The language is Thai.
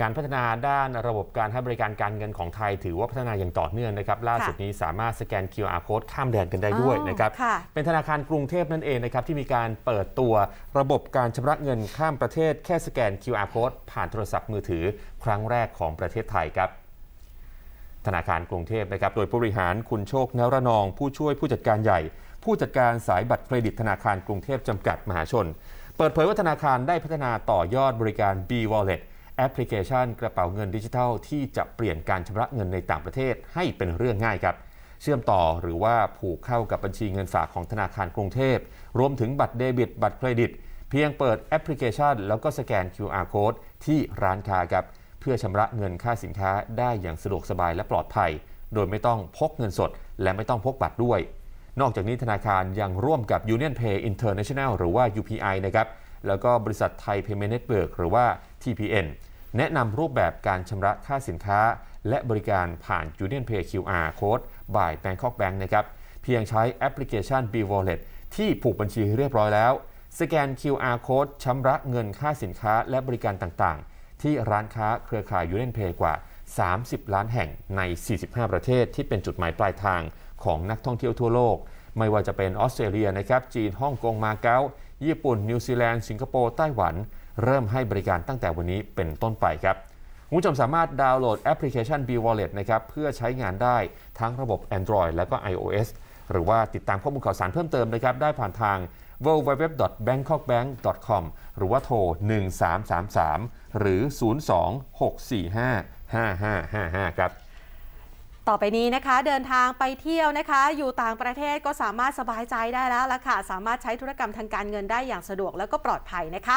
การพัฒนาด้านระบบการให้บริการการเงินของไทย ถือว่าพัฒนาอย่างต่อเนื่องนะครับล่าสุดนี้สามารถสแกน QR code ข้ามแดนกันได้ด้วยอ๋อนะครับค่ะเป็นธนาคารกรุงเทพนั่นเองนะครับที่มีการเปิดตัวระบบการชำระเงินข้ามประเทศแค่สแกน QR code ผ่านโทรศัพท์มือถือครั้งแรกของประเทศไทยครับธนาคารกรุงเทพนะครับ โดยผู้บริหารคุณโชคนรนอง ผู้ช่วยผู้จัดการใหญ่ ผู้จัดการสายบัตรเครดิตธนาคารกรุงเทพจำกัดมหาชน เปิดเผยว่าธนาคารได้พัฒนาต่อยอดบริการ B Wallet แอปพลิเคชันกระเป๋าเงินดิจิทัล ที่จะเปลี่ยนการชำระเงินในต่างประเทศให้เป็นเรื่องง่ายครับ เชื่อมต่อหรือว่าผูกเข้ากับบัญชีเงินฝากของธนาคารกรุงเทพ รวมถึงบัตรเดบิต บัตรเครดิต เพียงเปิดแอปพลิเคชัน แล้วก็สแกน QR code ที่ร้านค้าครับเพื่อชำระเงินค่าสินค้าได้อย่างสะดวกสบายและปลอดภัย โดยไม่ต้องพกเงินสด และไม่ต้องพกบัตรด้วย นอกจากนี้ธนาคารยังร่วมกับ Union Pay International หรือว่า UPI นะครับแล้วก็บริษัทไทย Payment Network หรือว่า TPN แนะนำรูปแบบการชำระค่าสินค้า และบริการผ่าน Union Pay QR Code by Bangkok Bank นะครับ เพียงใช้แอปพลิเคชัน B Wallet ที่ผูกบัญชีเรียบร้อยแล้ว สแกน QR Code ชำระเงินค่าสินค้าและบริการต่างๆ ที่ร้านค้าเครือข่าย Union Pay กว่า 30 ล้านแห่งใน 45 ประเทศ ที่เป็นจุดหมายปลายทางของนักท่องเที่ยวทั่วโลก ไม่ว่าจะเป็นออสเตรเลียนะครับ จีน ฮ่องกง มาเก๊า ญี่ปุ่น นิวซีแลนด์ สิงคโปร์ ไต้หวัน เริ่มให้บริการตั้งแต่วันนี้เป็นต้นไปครับคุณผู้ชมสามารถดาวน์โหลดแอปพลิเคชัน B Wallet นะครับเพื่อใช้งานได้ทั้งระบบ Android และก็ iOS หรือว่าติดตามข้อมูลข่าวสารเพิ่มเติมนะครับได้ผ่านทาง www.bangkokbank.com หรือว่าโทร 1333 หรือ 02-645-5555 ครับต่อไปนี้นะคะเดินทางไปเที่ยวนะคะ อยู่ต่างประเทศก็สามารถสบายใจได้แล้วล่ะค่ะ สามารถใช้ธุรกรรมทางการเงินได้อย่างสะดวกแล้วก็ปลอดภัยนะคะ